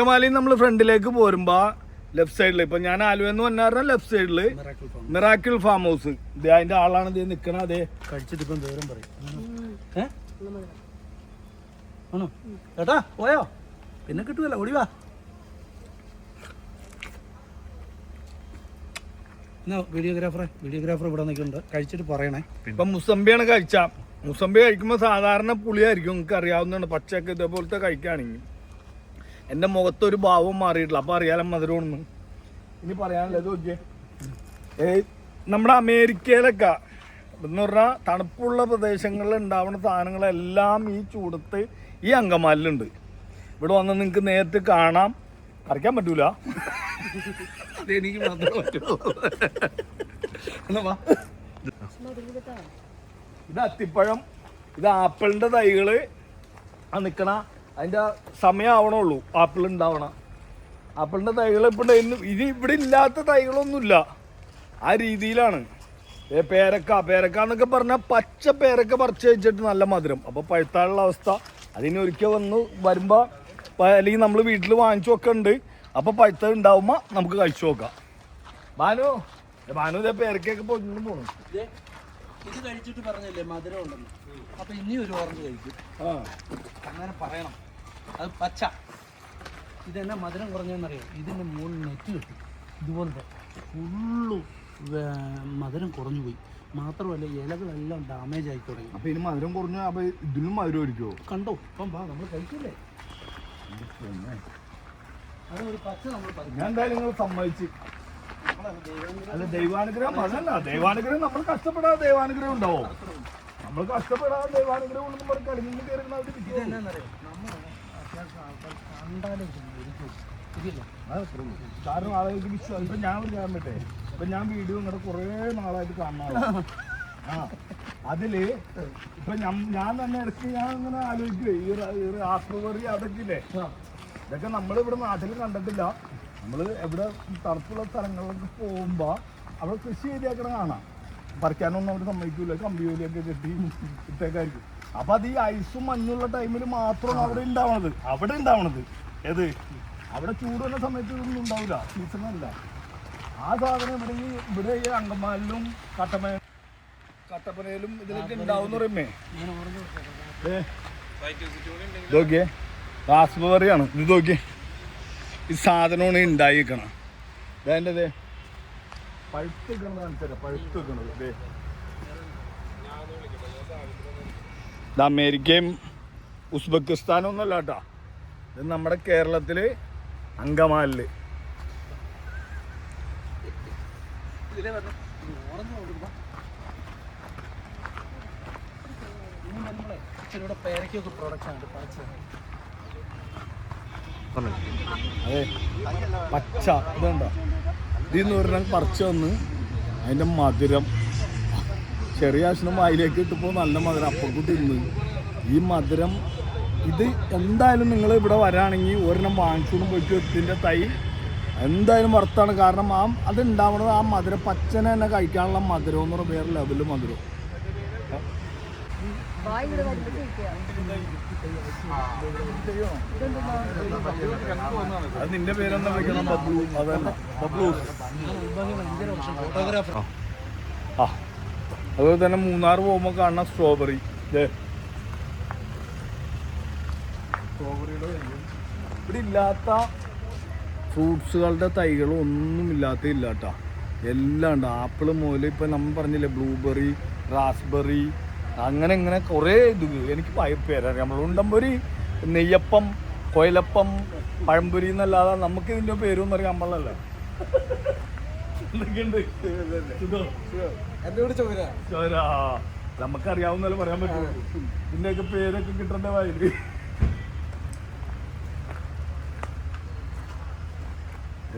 അങ്കമാലിയിൽ നമ്മൾ ഫ്രണ്ടിലേക്ക് പോരുമ്പോ ലെഫ്റ്റ് സൈഡിൽ ഇപ്പൊ ഞാൻ ആലുവ എന്ന് പറഞ്ഞാൽ ലെഫ്റ്റ് സൈഡിൽ മിറാക്കിൾ ഫാം ഹൗസ് ഇത് അതിന്റെ ആളാണ് ഇതേ നിക്കണ അതെ കഴിച്ചിട്ട് ഇപ്പം ദൂരം പറയും. ഏ? ആണോ? ചേട്ടാ പോയോ? പിന്നെ കിട്ടുമല്ലോ ഓടി വാ. എന്നാ വീഡിയോഗ്രാഫറെ വീഡിയോഗ്രാഫർ ഇവിടെ നിൽക്കുന്നുണ്ട്. കഴിച്ചിട്ട് പറയണേ. ഇപ്പൊ മുസംബിയാണ് കഴിച്ച. മുസംബി കഴിക്കുമ്പോൾ സാധാരണ പുളിയായിരിക്കും നിങ്ങൾക്ക് അറിയാവുന്നതാണ് പച്ചയൊക്കെ ഇതേപോലത്തെ കഴിക്കുകയാണെങ്കിൽ എന്റെ മുഖത്തൊരു ഭാവം മാറിയിട്ടില്ല. അപ്പൊ അറിയാലോ മധുരമാണെന്ന് ഇനി പറയാനുള്ളത് നോക്കിയേ. നമ്മുടെ അമേരിക്കയിലൊക്കെ എന്ന് പറഞ്ഞാൽ തണുപ്പുള്ള പ്രദേശങ്ങളിൽ ഉണ്ടാവുന്ന സാധനങ്ങളെല്ലാം ഈ ചൂടത്ത് ഈ അങ്കമാലിലുണ്ട്. ഇവിടെ വന്ന് നിങ്ങൾക്ക് നേരിട്ട് കാണാം. കറിക്കാൻ പറ്റൂല. എനിക്ക് മാത്രമേ പറ്റുള്ളൂ. ഇത് അത്തിപ്പഴം ഇത് ആപ്പിളിന്റെ തൈകൾ ആ നിക്കണ അതിന്റെ സമയം ആവണുള്ളൂ ആപ്പിൾ ഉണ്ടാവണ. ആപ്പിളിന്റെ തൈകൾ ഇപ്പം ഇത് ഇവിടെ ഇല്ലാത്ത തൈകളൊന്നുമില്ല. ആ രീതിയിലാണ്. ഏ പേരക്ക. പേരക്ക എന്നൊക്കെ പറഞ്ഞാൽ പച്ച പേരക്ക പറിച്ച് വെച്ചിട്ട് നല്ല മധുരം. അപ്പോൾ പഴുത്താനുള്ള അവസ്ഥ. അതിന് ഒരിക്കൽ വന്ന് വരുമ്പോൾ അല്ലെങ്കിൽ നമ്മൾ വീട്ടിൽ വാങ്ങിച്ചു വെക്കുന്നുണ്ട് അപ്പോൾ പഴുത്തത് ഉണ്ടാവുമ്പോൾ നമുക്ക് കഴിച്ചു നോക്കാം. ബാനു. ഭാനു ബാനു ഇതേ പേരക്കൊക്കെ പോയിട്ടുണ്ട് പോണു. ദേ, ഇത് കഴിച്ചിട്ട് പറഞ്ഞല്ലേ മധുരം ഉണ്ടെന്ന്. അപ്പൊ ഇനി ഒരു ഓറഞ്ച് കഴിക്കും. ആ. അങ്ങനെ പറയണം. അത് പച്ച. ഇതെന്നെ മധുരം കുറഞ്ഞെന്നറിയോ ഇതിന്റെ മുകളിൽ നെറ്റ് കിട്ടും. ഇതുപോലത്തെ ഫുള്ളു മധുരം കുറഞ്ഞു പോയി. മാത്രമല്ല ഇലകളെല്ലാം ഡാമേജ് ആയി തുടങ്ങി. അപ്പൊ ഇനി മധുരം കുറഞ്ഞു അപ്പൊ ഇതിലും മധുരം ഒരിക്കോ കണ്ടോ? ഇപ്പം വാ നമ്മൾ കഴിക്കില്ലേ അത് ഒരു പച്ച നമ്മൾ പറിക്കും. ഞാൻ എന്തായാലും നിങ്ങൾ സമ്മതിച്ച്. നമ്മളത് ദൈവം അല്ല ദൈവാനുഗ്രഹം അതല്ല ദൈവാനുഗ്രഹം നമ്മൾ കഷ്ടപ്പെടാതെ ദൈവാനുഗ്രഹം ഉണ്ടാവും? നമ്മൾ കഷ്ടപ്പെടാതെ ദൈവാനുഗ്രഹം ഉണ്ടെന്ന് പറഞ്ഞ് കളിഞ്ഞു കയറുന്ന കാരണം ആളുകൾക്ക് വിശ്വാസം ഇപ്പൊ ഞാൻ ഒരു കാരണം പറ്റേ ഇപ്പൊ ഞാൻ വീഡിയോ നിങ്ങളുടെ കുറേ നാളായിട്ട് കാണുന്നതാണ് ആ അതിൽ ഇപ്പൊ ഞാൻ തന്നെ ഇടയ്ക്ക് ഞാൻ ഇങ്ങനെ ആലോചിക്കുവേ ഈ റ- ഈ ആസ്ട്രോവറി അതൊക്കെ ഇല്ലേ ഇതൊക്കെ നമ്മളിവിടെ നാട്ടിൽ കണ്ടിട്ടില്ല നമ്മൾ എവിടെ തണുപ്പുള്ള സ്ഥലങ്ങളിലൊക്കെ പോകുമ്പോ അവിടെ കൃഷി ചെയ്തേക്കണ കാണാം പറിക്കാനൊന്നും അവർ സമ്മതിക്കൂല കമ്പിയോലിയൊക്കെ കെട്ടി ഇട്ടേക്കായിരിക്കും അപ്പൊ അത് ഈ ഐസും മഞ്ഞുള്ള ടൈമിൽ മാത്രമാണ് അവിടെ ഉണ്ടാവണത്. അവിടെ ഉണ്ടാവണത്. ഏത്? അവിടെ ചൂട് വന്ന സമയത്ത് ഇതൊന്നും ഉണ്ടാവില്ല സീസണല്ല. ആ സാധനം ഇവിടെ ഈ ഇവിടെ ഈ അങ്കമാലിലും കട്ടപ്പന കട്ടപ്പനയിലും ഇതിലൊക്കെ ഉണ്ടാവും പറയുമ്പേ. നോക്കിയേ. റാസ്ബെറിയാണ് ഇത് നോക്കിയേ. ഈ സാധനമാണ് ഉണ്ടായിക്കണം ഇതതിന്റെ ദേ പഴുത്ത് വെക്കണത് കാണിച്ചുതരാം പഴുത്ത് വെക്കണത്. ദേ. ഇത് അമേരിക്കയും ഉസ്ബെക്കിസ്ഥാനും ഒന്നുമല്ല കേട്ടോ. ഇത് നമ്മുടെ കേരളത്തിൽ അതെ പച്ച ഇതുണ്ടോ? ഇതിന്ന് പറഞ്ഞാൽ പറിച്ചു വന്ന് അതിന്റെ മധുരം. ചെറിയ കഷ്ണം വായിലേക്ക് ഇട്ടപ്പോൾ നല്ല മധുരം. അപ്പക്കും തിന്ന്. ഈ മധുരം ഇത് എന്തായാലും നിങ്ങൾ ഇവിടെ വരാണെങ്കിൽ ഒരെണ്ണം വാങ്ങിച്ചുകൊണ്ട് പോയിട്ട് ഇതിന്റെ തൈ എന്തായാലും വർത്താണ് കാരണം ആ അത് ഉണ്ടാവണത് ആ മധുരം പച്ചനെ തന്നെ കഴിക്കാനുള്ള മധുരം എന്ന് പറഞ്ഞ വേറെ ലെവലിൽ മധുരം. അത് നിന്റെ പേരെന്താ വിളിക്കണം ബബ്ലൂ. അതല്ല ബബ്ലൂസ്. ആ. അതുപോലെ തന്നെ മൂന്നാർ പോകുമ്പോൾ കാണുന്ന സ്ട്രോബെറി. സ്ട്രോബെറിയുടെ തൈകൾ. ഇവിടെ ഇല്ലാത്ത ഫ്രൂട്ട്സുകളുടെ തൈകളും ഒന്നും ഇല്ലാത്ത ഇല്ല കേട്ടോ. എല്ലാം ഉണ്ട്. ആപ്പിൾ മുതൽ ഇപ്പം നമ്മൾ പറഞ്ഞില്ലേ ബ്ലൂബെറി റാസ്ബെറി അങ്ങനെ ഇങ്ങനെ കുറേ ഇത് എനിക്ക് പേരറിയാം. നമ്മൾ ഉണ്ടമ്പൊരി നെയ്യപ്പം കൊയലപ്പം പഴംപൊരി എന്നല്ലാതെ നമുക്ക് ഇതിന്റെ പേരൊന്നും അറിയാൻ പാടില്ലല്ലോ. എന്തൊക്കെയുണ്ട്? എന്നോട് ചോര ചോരാ. നമുക്കറിയാവുന്നല്ലോ പറയാൻ പറ്റുള്ളൂ ഇതിന്റെയൊക്കെ പേരൊക്കെ കിട്ടേണ്ട വായിൽ.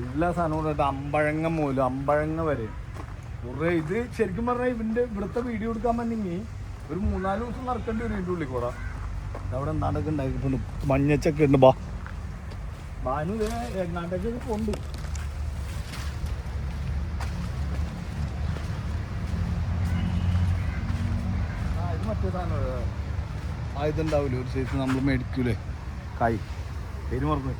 എല്ലാ സാധനവും കേട്ടോ അമ്പഴങ്ങ മൂലം അമ്പഴങ്ങ വരെ. കുറെ ഇത് ശരിക്കും പറഞ്ഞാൽ ഇവന്റെ ഇവിടുത്തെ വീഡിയോ എടുക്കാൻ പറ്റുമെങ്കിൽ ഒരു മൂന്നാൽ ദിവസം നടക്കേണ്ടി വരും ഇതിന്റെ ഉള്ളിൽ കൂടെ അവിടെ എന്താണ്ടൊക്കെ ഉണ്ടാക്കിയിട്ടുണ്ട് മഞ്ഞച്ചൊക്കെ ഉണ്ട്. ബാ. ബാനു പോണ്ട്. കൊണ്ട് മറ്റേ സാധനം ആയതുണ്ടാവില്ല ഒരു സൈസ് നമ്മൾ മേടിക്കൂലേ? കായ് പേര് മറന്നു.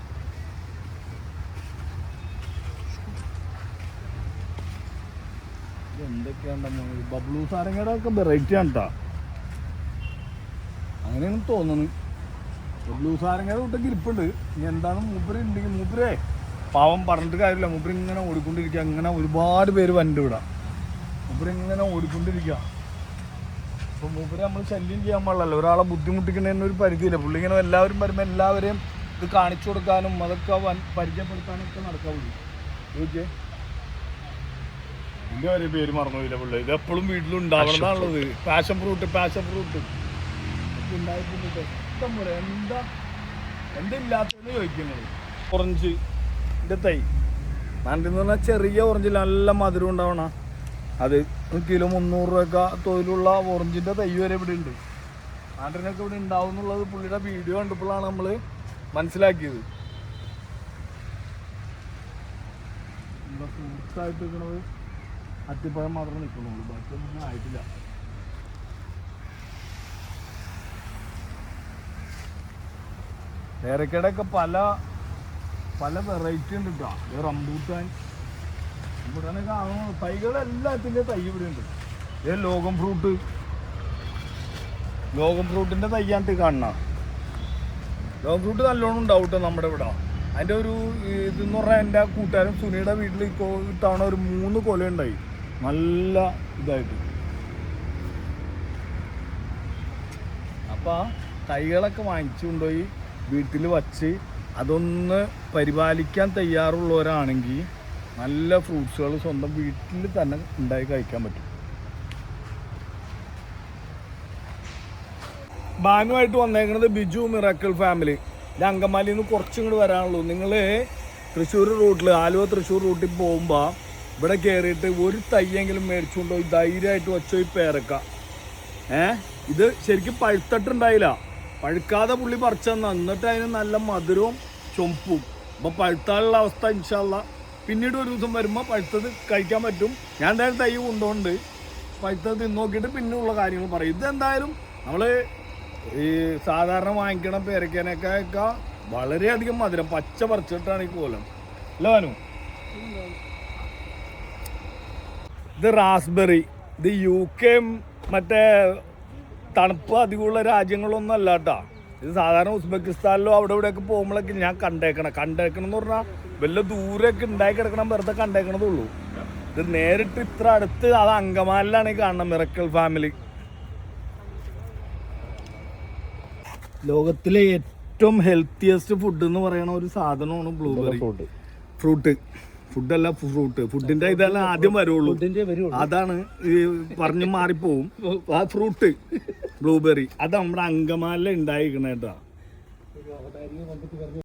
എന്തൊക്കെയാണ് ബബ്ലൂ സാരങ്ങയുടെ ഒക്കെ വെറൈറ്റി ആണ് കേട്ടോ അങ്ങനെയാണ് തോന്നുന്നത്. ബബ്ലൂ സാരങ്ങയുടെ കൂട്ട ഗ്രിപ്പുണ്ട് ഇനി എന്താണ് മൂപ്പര് ഉണ്ടെങ്കിൽ മൂപ്പരെ പാവം പറഞ്ഞിട്ട് കാര്യമില്ല. മൂപ്പര് ഇങ്ങനെ ഓടിക്കൊണ്ടിരിക്കുക. അങ്ങനെ ഒരുപാട് പേര് വണ്ടി വിടാം മൂപ്പര് ഇങ്ങനെ ഓടിക്കൊണ്ടിരിക്കുക. അപ്പൊ മൂപ്പര് നമ്മൾ ശല്യം ചെയ്യാൻ പാടില്ലല്ലോ. ഒരാളെ ബുദ്ധിമുട്ടിക്കുന്നതിന് ഒരു പരിധിയില്ല. പുള്ളി ഇങ്ങനെ എല്ലാവരും വരുമ്പോൾ എല്ലാവരെയും ഇത് കാണിച്ചു കൊടുക്കാനും അതൊക്കെ പരിചയപ്പെടുത്താനും ഒക്കെ നടക്കാവുള്ളൂ. ചോദിച്ചേ എന്റെ ഒരു പേര് മറന്നുപോയില്ല പുള്ളി. ഇത് എപ്പോഴും വീട്ടിലുണ്ടാവണമെന്നുള്ളത് പാഷൻ ഫ്രൂട്ട് പാഷൻ ഫ്രൂട്ട് ഉണ്ടായിട്ടുണ്ട് ഇഷ്ടം പോലെ. എന്താ? എന്തില്ലാത്തതെന്ന് ചോദിക്കുന്നത് ഓറഞ്ച് ഇതിന്റെ തൈ. നാട്ടിൽ പറഞ്ഞാൽ ചെറിയ ഓറഞ്ചിൽ നല്ല മധുരം ഉണ്ടാവണ അത് കിലോ മുന്നൂറ് രൂപയൊക്കെ തൊഴിലുള്ള ഓറഞ്ചിന്റെ തൈ വരെ ഇവിടെ ഉണ്ട്. ആണ്ടനൊക്കെ ഇവിടെ ഉണ്ടാവും എന്നുള്ളത് പുള്ളിയുടെ വീഡിയോ കണ്ടപ്പോഴാണ് നമ്മൾ മനസ്സിലാക്കിയത്. ഫ്രൂട്ട്സായിട്ട് നിൽക്കുന്നത് അത്തിപ്പഴം മാത്രമേ നിൽക്കുന്നുള്ളൂ. ബാക്കിയൊന്നും ആയിട്ടില്ല. പേരക്കയുടെ ഒക്കെ പല പല വെറൈറ്റി ഉണ്ട് കേട്ടോ റംബൂട്ടാൻ റംബൂട്ടാനൊക്കെ ആണോ തൈകളെല്ലാത്തിന്റെ തൈ ഇവിടെ ഉണ്ട് ഇത് ലോകം ഫ്രൂട്ട്. ലോകം ഫ്രൂട്ടിന്റെ തൈയാണ്ട് കാണണ ലോകം ഫ്രൂട്ട് നല്ലോണം ഉണ്ടാവും കേട്ടോ നമ്മുടെ ഇവിടെ. അതിന്റെ ഒരു ഇതെന്ന് പറഞ്ഞാൽ എന്റെ കൂട്ടുകാരൻ സുനിയുടെ വീട്ടിൽ ഇത്തവണ ഒരു മൂന്ന് കൊല ഉണ്ടായി. നല്ല ഇതായിട്ട്. അപ്പോൾ തൈകളൊക്കെ വാങ്ങിച്ചു കൊണ്ടുപോയി വീട്ടിൽ വച്ച് അതൊന്ന് പരിപാലിക്കാൻ തയ്യാറുള്ളവരാണെങ്കിൽ നല്ല ഫ്രൂട്ട്സുകൾ സ്വന്തം വീട്ടിൽ തന്നെ ഉണ്ടായി കഴിക്കാൻ പറ്റും. ഭാഗമായിട്ട് വന്നേക്കുന്നത് ബിജു മിറാക്കിൾ ഫാമിലി. ഇത് അങ്കമാലിയിൽ നിന്ന് കുറച്ചും വരാനുള്ളൂ. നിങ്ങൾ തൃശ്ശൂർ റൂട്ടിൽ ആലുവ തൃശ്ശൂർ റൂട്ടിൽ പോകുമ്പോൾ ഇവിടെ കയറിയിട്ട് ഒരു തയ്യെങ്കിലും മേടിച്ചുകൊണ്ടോ ധൈര്യമായിട്ട് വെച്ചോ പേരക്ക. ഏ? ഇത് ശരിക്കും പഴുത്തിട്ടുണ്ടായില്ല. പഴുക്കാതെ പുള്ളി പറിച്ചെന്ന. എന്നിട്ട് അതിന് നല്ല മധുരവും ചൊമ്പും അപ്പോൾ പഴുത്താനുള്ള അവസ്ഥ ഇൻഷാല്ല പിന്നീട് ഒരു ദിവസം വരുമ്പോൾ പഴുത്തത് കഴിക്കാൻ പറ്റും. ഞാൻ എന്തായാലും തൈ കൊണ്ടുകൊണ്ട് പഴുത്തത് തിന്ന് നോക്കിയിട്ട് പിന്നെ ഉള്ള കാര്യങ്ങൾ പറയും. ഇതെന്തായാലും നമ്മൾ ഈ സാധാരണ വാങ്ങിക്കണ പേരക്കാനൊക്കെ വളരെയധികം മധുരം. പച്ച പറിച്ചിട്ടാണ് ഈ കോലം. അല്ല വനു ഇത് റാസ്ബെറി. ഇത് യു കെ മറ്റേ തണുപ്പ് അധികമുള്ള രാജ്യങ്ങളൊന്നും അല്ല കേട്ടോ ഇത് സാധാരണ ഉസ്ബെക്കിസ്ഥാനിലോ അവിടെ ഇവിടെയൊക്കെ പോകുമ്പോഴൊക്കെ ഞാൻ കണ്ടേക്കണം കണ്ടേക്കണം എന്ന് പറഞ്ഞാൽ വല്ല ദൂരെയൊക്കെ ഉണ്ടായി കിടക്കണം വെറുതെ കണ്ടേക്കണതേ ഉള്ളൂ. ഇത് നേരിട്ട് ഇത്ര അടുത്ത് അത് അങ്കമാലിലാണ് ഈ കാണുന്നത് മിറക്കൽ ഫാമിലി. ലോകത്തിലെ ഏറ്റവും ഹെൽത്തിയസ്റ്റ് ഫുഡ് എന്ന് പറയുന്ന ഒരു സാധനമാണ് ബ്ലൂബെറി. ഫ്രൂട്ട്. ഫുഡല്ല ഫ്രൂട്ട് ഫുഡിന്റെ ഇതെല്ലാം ആദ്യം വരുള്ളൂ. അതാണ് ഈ പറഞ്ഞു മാറിപ്പോവും. ആ ഫ്രൂട്ട് ബ്ലൂബെറി അത് നമ്മുടെ അങ്കമാലിൽ ഉണ്ടായിരിക്കണേട്ടാ